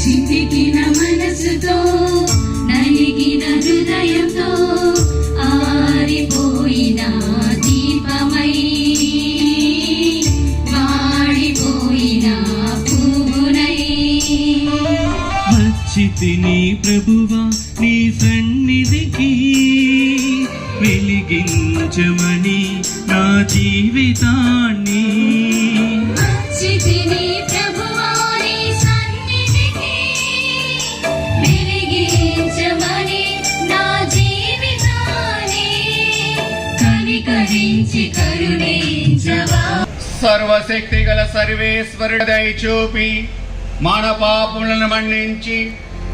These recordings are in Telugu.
చింతికిన మనసుతో నలిగిన హృదయంతో ఆరిపోయిన దీపమై వాడిపోయిన పువ్వునై. వచ్చితిని ప్రభువా నీ సన్నిధికి వెలిగించమని నా జీవితాన్ని. కనికరించి కరుణించవా? సర్వశక్తి గల సర్వేశ్వరుడు దయ చూపి మన పాపములను మన్నించి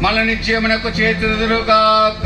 మన నిత్యమునకు చేతుదురుగాక.